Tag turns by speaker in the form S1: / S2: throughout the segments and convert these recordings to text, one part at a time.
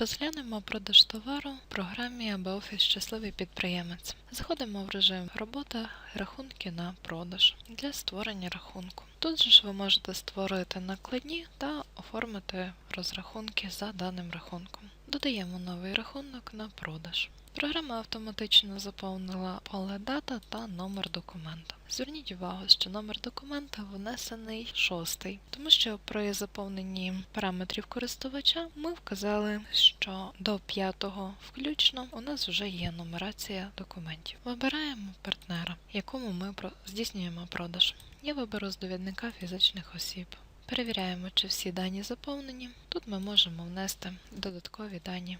S1: Розглянемо продаж товару в програмі або офіс щасливий підприємець. Заходимо в режим робота, рахунки на продаж для створення рахунку. Тут же ж ви можете створити накладні та оформити розрахунки за даним рахунком. Додаємо новий рахунок на продаж. Програма автоматично заповнила поле дата та номер документа. Зверніть увагу, що номер документа внесений шостий, тому що при заповненні параметрів користувача ми вказали, що до п'ятого включно у нас вже є нумерація документів. Вибираємо партнера, якому ми здійснюємо продаж. Я виберу з довідника фізичних осіб. Перевіряємо, чи всі дані заповнені. Тут ми можемо внести додаткові дані.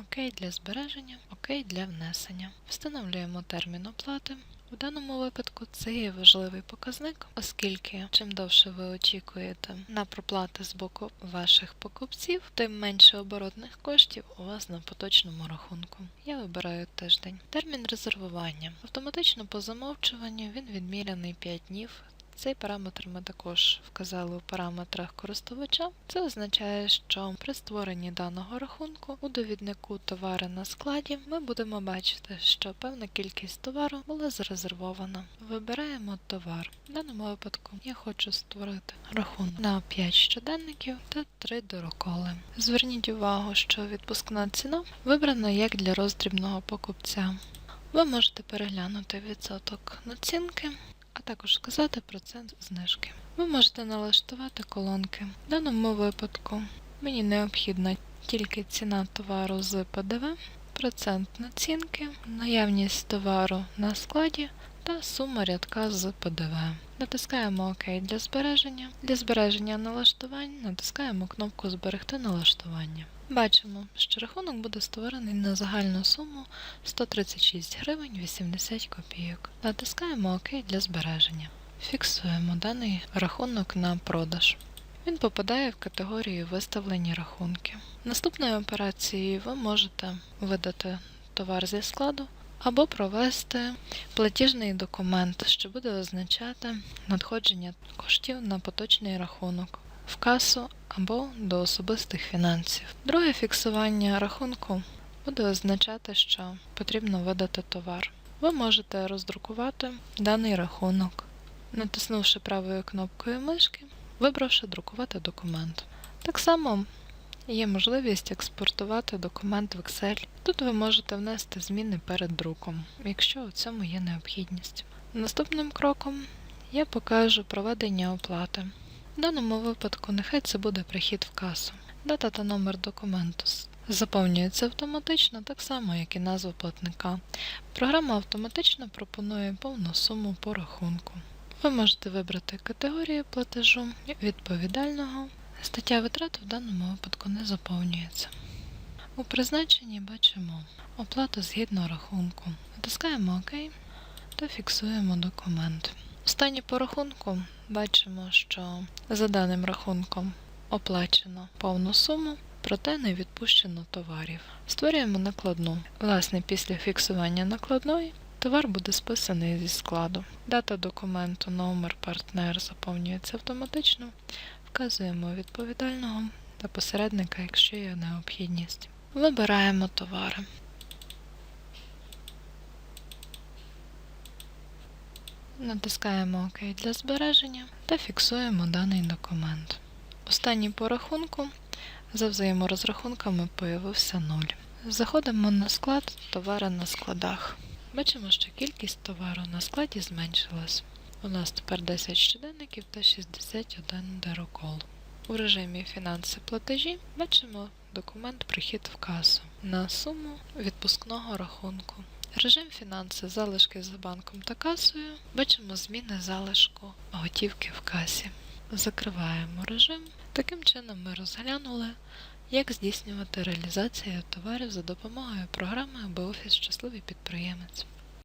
S1: Окей для збереження, окей для внесення. Встановлюємо термін оплати. У даному випадку це є важливий показник, оскільки чим довше ви очікуєте на проплати з боку ваших покупців, тим менше оборотних коштів у вас на поточному рахунку. Я вибираю тиждень. Термін резервування. Автоматично по замовчуванню він відміряний 5 днів. Цей параметр ми також вказали у параметрах користувача. Це означає, що при створенні даного рахунку у довіднику товари на складі ми будемо бачити, що певна кількість товару була зарезервована. Вибираємо товар. В даному випадку я хочу створити рахунок на 5 щоденників та 3 дороколи. Зверніть увагу, що відпускна ціна вибрана як для роздрібного покупця. Ви можете переглянути відсоток націнки а також вказати процент знижки. Ви можете налаштувати колонки. В даному випадку мені необхідна тільки ціна товару з ПДВ, процент націнки, наявність товару на складі та сума рядка з ПДВ. Натискаємо ОК для збереження. Для збереження налаштувань натискаємо кнопку Зберегти налаштування. Бачимо, що рахунок буде створений на загальну суму 136 гривень 80 копійок. Натискаємо ОК для збереження. Фіксуємо даний рахунок на продаж. Він попадає в категорію виставлені рахунки. Наступною операцією ви можете видати товар зі складу або провести платіжний документ, що буде означати надходження коштів на поточний рахунок в касу або до особистих фінансів. Друге фіксування рахунку буде означати, що потрібно видати товар. Ви можете роздрукувати даний рахунок, натиснувши правою кнопкою мишки, вибравши друкувати документ. Так само є можливість експортувати документ в Excel. Тут ви можете внести зміни перед друком, якщо у цьому є необхідність. Наступним кроком я покажу проведення оплати. В даному випадку нехай це буде прихід в касу. Дата та номер документу заповнюється автоматично, так само, як і назва платника. Програма автоматично пропонує повну суму по рахунку. Ви можете вибрати категорію платежу відповідального. Стаття витрат в даному випадку не заповнюється. У призначенні бачимо оплату згідно рахунку. Натискаємо ОК та фіксуємо документ. Останнє по рахунку бачимо, що за даним рахунком оплачено повну суму, проте не відпущено товарів. Створюємо накладну. Власне, після фіксування накладної товар буде списаний зі складу. Дата документу, номер, партнер заповнюється автоматично. Вказуємо відповідального та посередника, якщо є необхідність. Вибираємо товари. Натискаємо ОК для збереження та фіксуємо даний документ. Останній по рахунку за взаєморозрахунками появився 0. Заходимо на склад товари на складах. Бачимо, що кількість товару на складі зменшилась. У нас тепер 10 щоденників та 61 дерокол. У режимі фінанси платежі бачимо документ прихід в касу на суму відпускного рахунку. Режим фінанси залишки за банком та касою. Бачимо зміни залишку готівки в касі. Закриваємо режим. Таким чином ми розглянули, як здійснювати реалізацію товарів за допомогою програми або офіс щасливий підприємець.